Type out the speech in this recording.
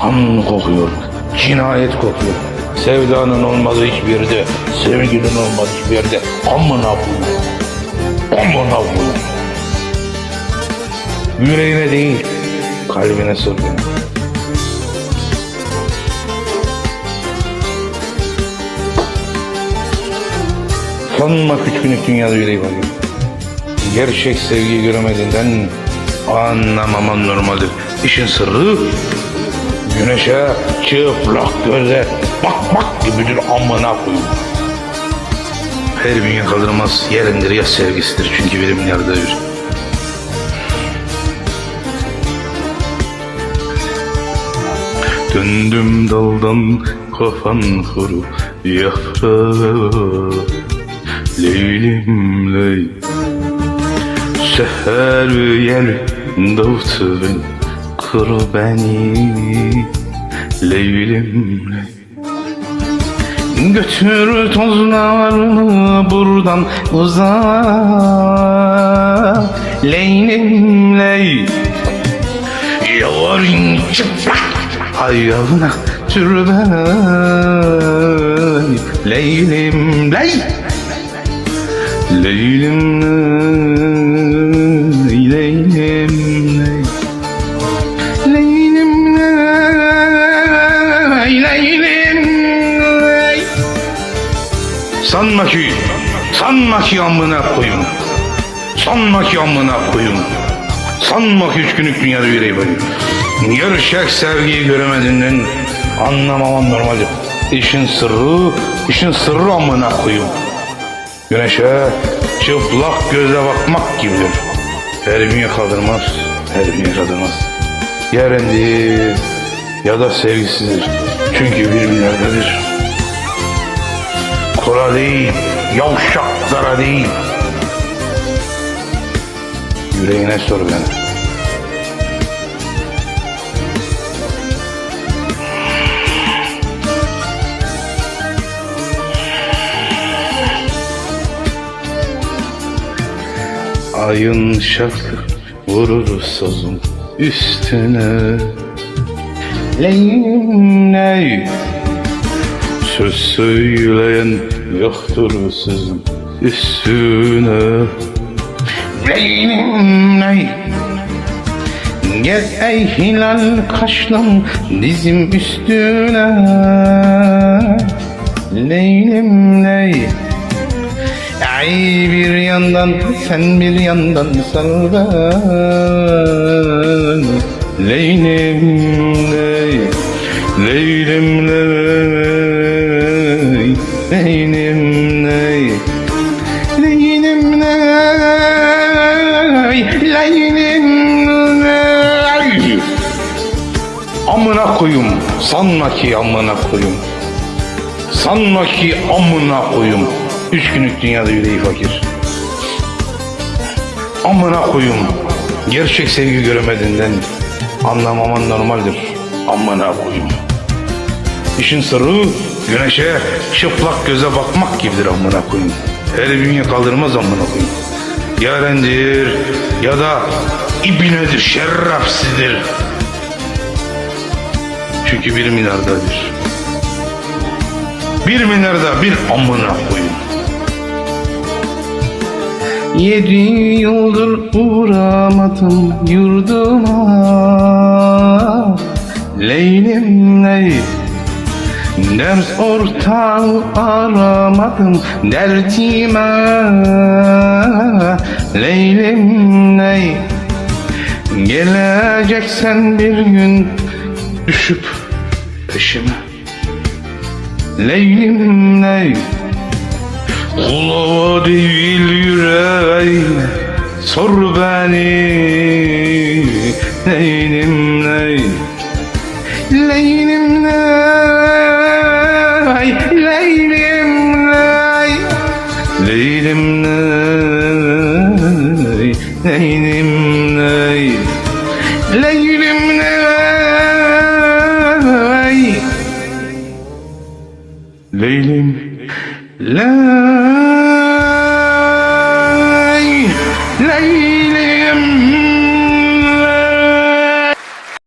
kan kokuyor, cinayet kokuyor. Sevdanın olmadığı hiçbir yerde, sevginin olmadığı hiçbir yerde amına koyayım. Amına koyayım. Yüreğine değil, kalbine sor beni. Sanma üç dünyada yüreği var. Gerçek sevgiyi göremediğinden anlamaman normaldir. İşin sırrı güneşe çıplak göze bak bak gibidir amına koyayım. Her bünye kaldırmaz yerindir ya sevgisidir çünkü bir milyarda bir. Döndüm daldan kafan kuru yaprağı Leylim ley Seher yer davutun Kuru beni Leylim ley Götür tozlarını buradan uzak. Leylim ley Yalvarın çıplak Ayağına türben Leylim ley Leylim ley Sanma ki Sanma ki amına koyun Sanma ki amına koyun Sanma ki üç günlük dünyada yüreği var Gerçek sevgiyi göremediğinden Anlamaman normaldir İşin sırrı işin sırrı amına koyun Güneşe çıplak göze bakmak gibidir. Gün kaldırmaz, gün kaldırmaz. Ya rendi ya da sevgisizdir. Çünkü birbirlerdedir. Kola değil, yavşaklara değil. Yüreğine sor beni. Ayın şafı vurur sazın üstüne Leylim ney Söz söyleyen yoktur sözün üstüne? Ney? Gel ey hilal kaşlım dizim üstüne. Leylim ney? Ay bir yandan sen bir yandan sar ben. Leylim Leylim ley Leylim ley Amına koyum sanma ki amına koyum. Sanma ki amına koyum. Üç günlük dünyada yüreği fakir. Amına koyum Gerçek sevgi göremediğinden Anlamaman normaldir. Amına koyum. İşin sırrı güneşe çıplak göze bakmak gibidir amına koyum Her bünye kaldırmaz amına koyum Yarendir ya da ibnedir, şerrafsizdir Çünkü bir milyarda bir milyarda bir amına koyun. Yedi yıldır uğramadım yurduma. Leylim ley Ders ortağı aramadım dertime Leylim ley Geleceksen bir gün düşüp peşime. Leylim ley Kulava değil yüreğime. Sor beni Leylim ney Leylim ney Leylim Leylim.